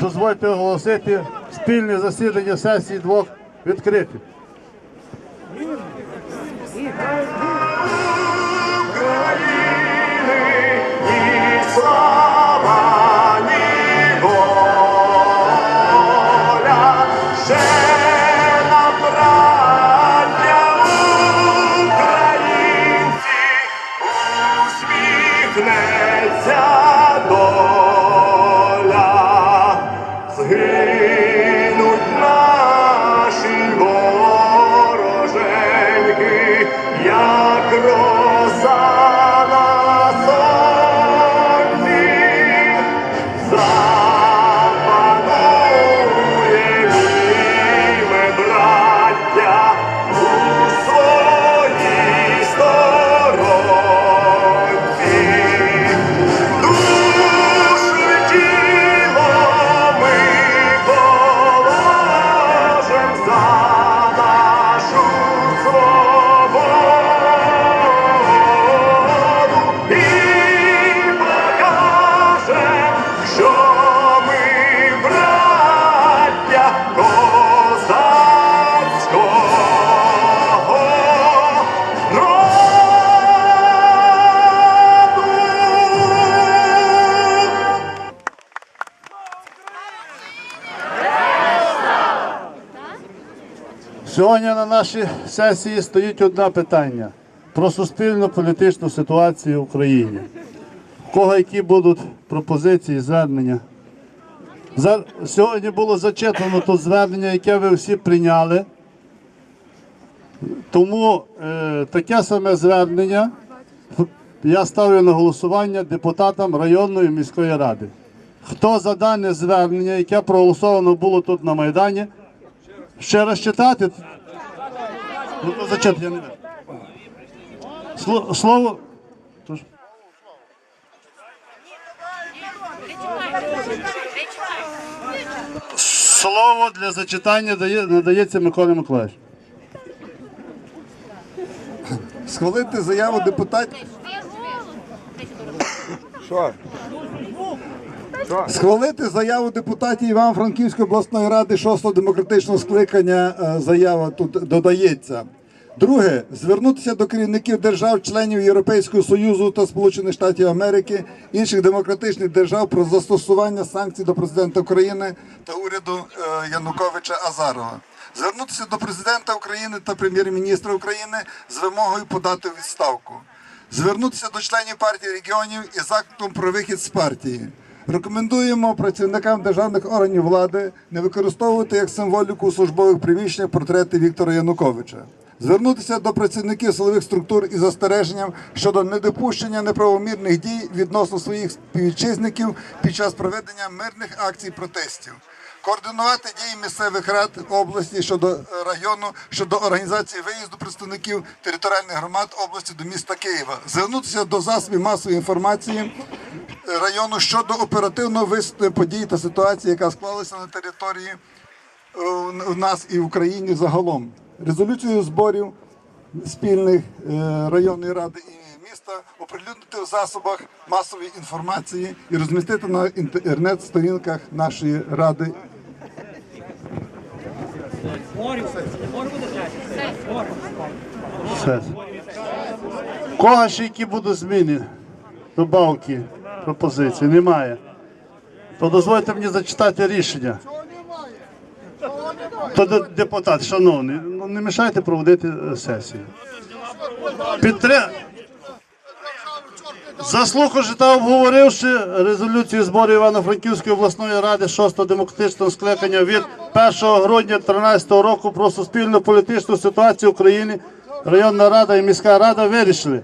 дозвольте оголосити спільне засідання сесії двох відкритим. слава, Сьогодні на нашій сесії стоїть одне питання про суспільну політичну ситуацію в Україні. У кого які будуть пропозиції, звернення? Сьогодні було зачитано тут звернення, яке ви всі прийняли. Тому е, таке саме звернення я ставлю на голосування депутатам районної міської ради. Хто за дане звернення, яке проголосовано було тут на Майдані, Ще раз читати? Ну, то зачет, я не вижу. Слово. Слово для зачитання дає, надається Миколі Миколаївичу. Схвалити заяву депутатів. Що? Схвалити заяву депутатів Івано-Франківської обласної ради 6-го демократичного скликання. е, Заява тут додається. Друге, звернутися до керівників держав-членів Європейського Союзу та Сполучених Штатів Америки, інших демократичних держав про застосування санкцій до президента України та уряду е, Януковича Азарова. Звернутися до президента України та прем'єр-міністра України з вимогою подати відставку. Звернутися до членів партії регіонів із актом про вихід з партії. Рекомендуємо працівникам державних органів влади не використовувати як символіку у службових приміщеннях портрети Віктора Януковича. Звернутися до працівників силових структур із застереженням щодо недопущення неправомірних дій відносно своїх співвітчизників під час проведення мирних акцій протестів. Координувати дії місцевих рад області щодо е, району щодо організації виїзду представників територіальних громад області до міста Києва, звернутися до засобів масової інформації району щодо оперативного висвітлення подій та ситуації, яка склалася на території е, у нас і в Україні загалом. Резолюцію зборів спільних е, районної ради і міста оприлюднити в засобах масової інформації і розмістити на інтернет-сторінках нашої ради Все. Кого ще які будуть зміни? Добавки, пропозиції? Немає. То дозвольте мені зачитати рішення. То де- депутат, шановний, ну не мішайте проводити е, сесію. Підтри... Заслухавши та обговоривши резолюцію збору Івано-Франківської обласної ради 6-го демократичного скликання від 1 грудня 2013 року про суспільну політичну ситуацію в Україні, районна рада і міська рада вирішили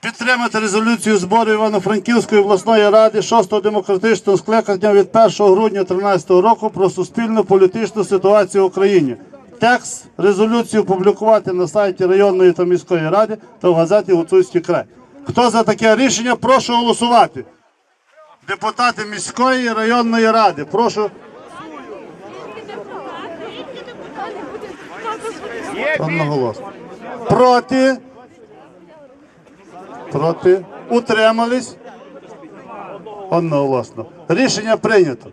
підтримати резолюцію збору Івано-Франківської обласної ради 6-го демократичного скликання від 1 грудня 2013 року про суспільну політичну ситуацію в Україні. Текст резолюції опублікувати на сайті районної та міської ради та в газеті Гуцульський край. Хто за таке рішення, прошу голосувати. Депутати міської і районної ради, прошу. Проти. Проти. Утримались. Одноголосно. Рішення прийнято.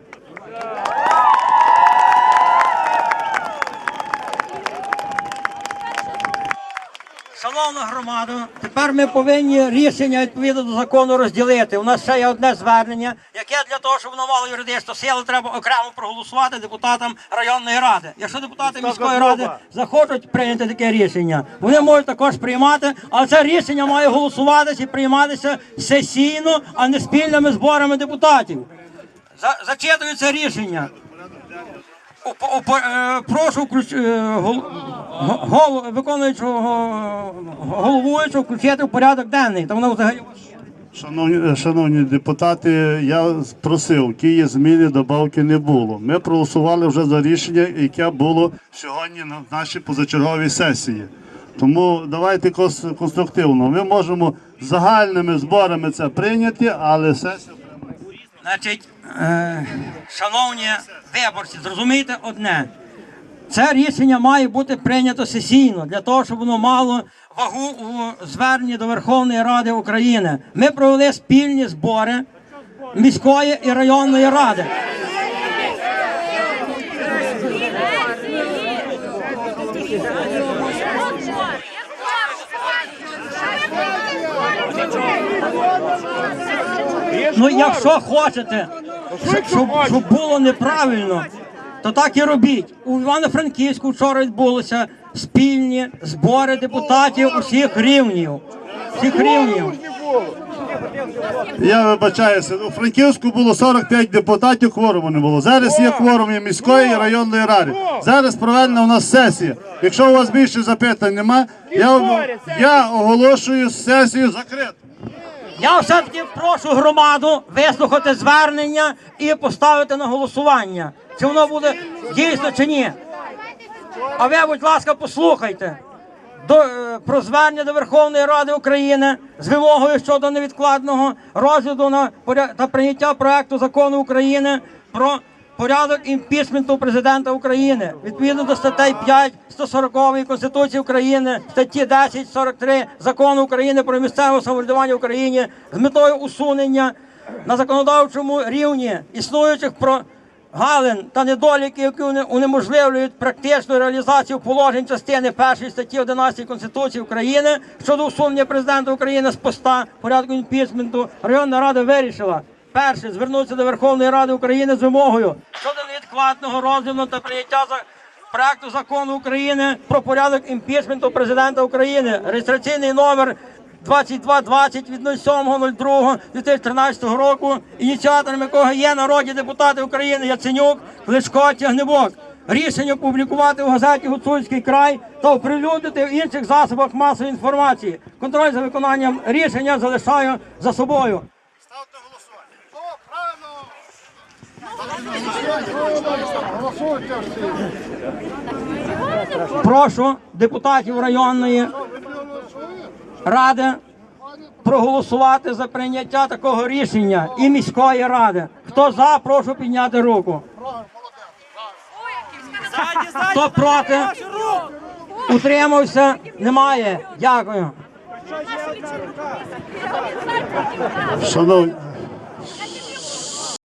Громада, тепер ми повинні рішення відповідно до закону розділити. У нас ще є одне звернення, яке для того, щоб воно мало юридичну силу, треба окремо проголосувати депутатам районної ради. Якщо депутати міської ради захочуть прийняти таке рішення, вони можуть також приймати, але це рішення має голосуватися і прийматися сесійно, а не спільними зборами депутатів. За, зачитую це рішення. Е, Прошу е, виконуючого е, головуючого включити в порядок денний. Та воно взагалі вас є. Шановні, шановні депутати, я просив, які зміни добавки не було. Ми проголосували вже за рішення, яке було сьогодні на нашій позачерговій сесії. Тому давайте конструктивно. Ми можемо загальними зборами це прийняти, але сесія. Значить, е, шановні виборці, зрозумійте одне. Це рішення має бути прийнято сесійно для того, щоб воно мало вагу у зверненні до Верховної Ради України. Ми провели спільні збори міської і районної ради. Ну, якщо хочете, щоб, щоб було неправильно, то так і робіть. У Івано-Франківську вчора відбулося спільні збори депутатів усіх рівнів. Всіх рівнів. Я вибачаюся. У Франківську було 45 депутатів, кворуму не було. Зараз є кворум і міської і районної ради. Зараз проведена у нас сесія. Якщо у вас більше запитань нема, я, я оголошую сесію закритою. Я все-таки прошу громаду вислухати звернення і поставити на голосування. Чи воно буде дійсно чи ні. А ви, будь ласка, послухайте. До, е, про звернення до Верховної Ради України з вимогою щодо невідкладного розгляду на та прийняття проекту закону України про порядок імпічменту президента України відповідно до статей 5 140 Конституції України, статті 10 43 закону України про місцеве самоврядування в Україні з метою усунення на законодавчому рівні існуючих про галин та недоліки, які уне- унеможливлюють практичну реалізацію положень частини 1 статті 11 Конституції України щодо усунення президента України з поста порядку імпічменту, районна рада вирішила. Перше, звернутися до Верховної Ради України з вимогою щодо невідкладного розгляду та прийняття за проекту закону України про порядок імпічменту президента України, реєстраційний номер 2220 від 07.02.2013 року, ініціаторами якого є народні депутати України Яценюк, Кличко, Тягнебок. Рішення опублікувати у газеті Гуцульський край та оприлюднити в інших засобах масової інформації. Контроль за виконанням рішення залишаю за собою. Ставте голосування. Прошу депутатів районної ради проголосувати за прийняття такого рішення і міської ради. Хто за, прошу підняти руку. Хто проти? Утримався? Немає. Дякую. Шановні,